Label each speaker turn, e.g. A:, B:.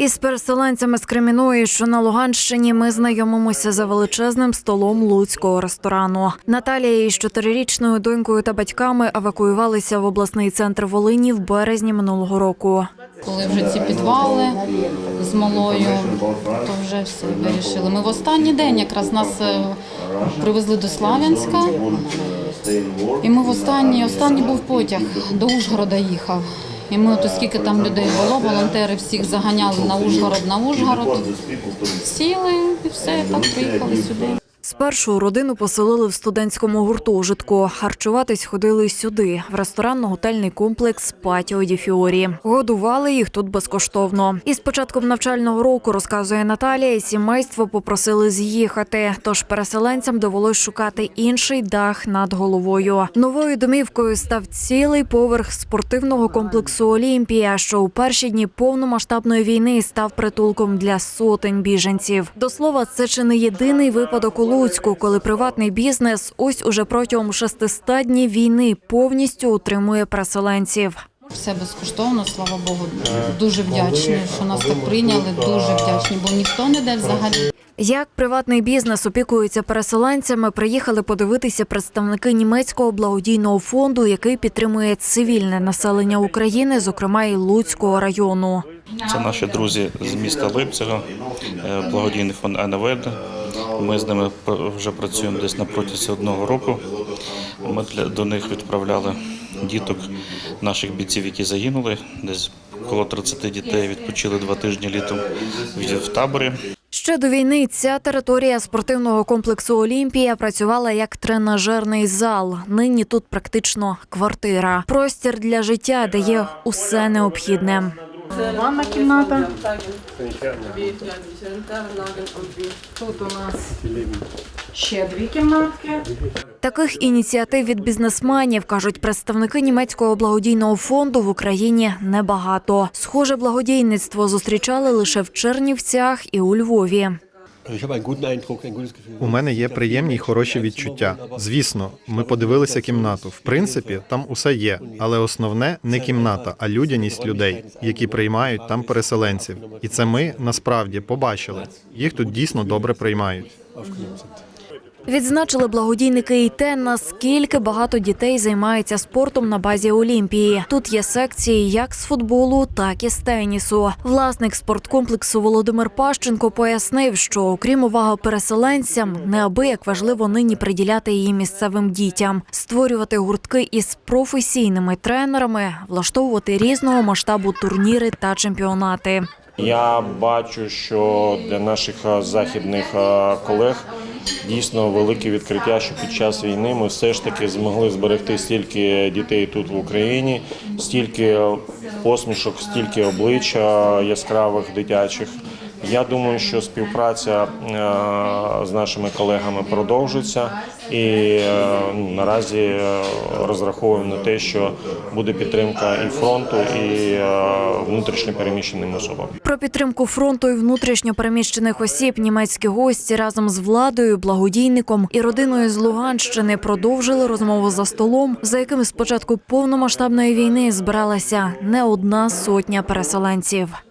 A: Із переселенцями з Креміної, що на Луганщині, ми знайомимося за величезним столом луцького ресторану. Наталія із чотирирічною донькою та батьками евакуювалися в обласний центр Волині в березні минулого року.
B: Коли вже ці підвали з малою, то вже все вирішили. Ми в останній день якраз нас е, привезли до Славянська. І ми в останній, останній був потяг до Ужгорода їхав. І ми, от скільки там людей було, волонтери всіх заганяли на Ужгород, на Ужгород. Сіли і все, так приїхали сюди.
A: Спершу родину поселили в студентському гуртожитку. Харчуватись ходили сюди, в ресторанно-готельний комплекс Патіо Ді Фіорі. Годували їх тут безкоштовно. І з початком навчального року, розказує Наталія, сімейство попросили з'їхати. Тож переселенцям довелось шукати інший дах над головою. Новою домівкою став цілий поверх спортивного комплексу Олімпія, що у перші дні повномасштабної війни став притулком для сотень біженців. До слова, це чи не єдиний випадок у Луцьку, коли приватний бізнес ось уже протягом 600 днів війни повністю утримує переселенців.
B: Все безкоштовно, слава Богу. Дуже вдячні, що нас так прийняли. Дуже вдячні, бо ніхто не де взагалі.
A: Як приватний бізнес опікується переселенцями, приїхали подивитися представники німецького благодійного фонду, який підтримує цивільне населення України, зокрема і Луцького району.
C: Це наші друзі з міста Липцега, благодійний фонд АНВЕД. Ми з ними вже працюємо десь на протязі одного року. Ми для, до них відправляли діток наших бійців, які загинули. Десь коло 30 дітей відпочили два тижні літом в- таборі.
A: Ще до війни ця територія спортивного комплексу Олімпія працювала як тренажерний зал. Нині тут практично квартира, простір для життя, де є усе необхідне.
D: Ванна кімната. Тут у нас ще дві кімнатки.
A: Таких ініціатив від бізнесменів кажуть представники німецького благодійного фонду в Україні небагато. Схоже благодійництво зустрічали лише в Чернівцях і у Львові.
E: Gefühl.
F: У мене є приємні й хороші відчуття. Звісно, ми подивилися кімнату. В принципі, там усе є, але основне не кімната, а людяність людей, які приймають там переселенців. І це ми насправді побачили. Їх тут дійсно добре приймають.
A: Відзначили благодійники і те, наскільки багато дітей займаються спортом на базі Олімпії. Тут є секції як з футболу, так і з тенісу. Власник спорткомплексу Володимир Пащенко пояснив, що окрім уваги переселенцям, неабияк важливо нині приділяти її місцевим дітям, створювати гуртки із професійними тренерами, влаштовувати різного масштабу турніри та чемпіонати.
G: Я бачу, що для наших е, західних е, колег дійсно велике відкриття, що під час війни ми все ж таки змогли зберегти стільки дітей тут в Україні, стільки посмішок, стільки обличчя яскравих дитячих. Я думаю, що співпраця е, з нашими колегами продовжиться, і е, наразі е, розраховуємо на те, що буде підтримка і фронту, і внутрішньо переміщеним особам.
A: Про підтримку фронту і внутрішньо переміщених осіб німецькі гості разом з владою, благодійником і родиною з Луганщини продовжили розмову за столом, за яким з початку повномасштабної війни збиралася не одна сотня переселенців.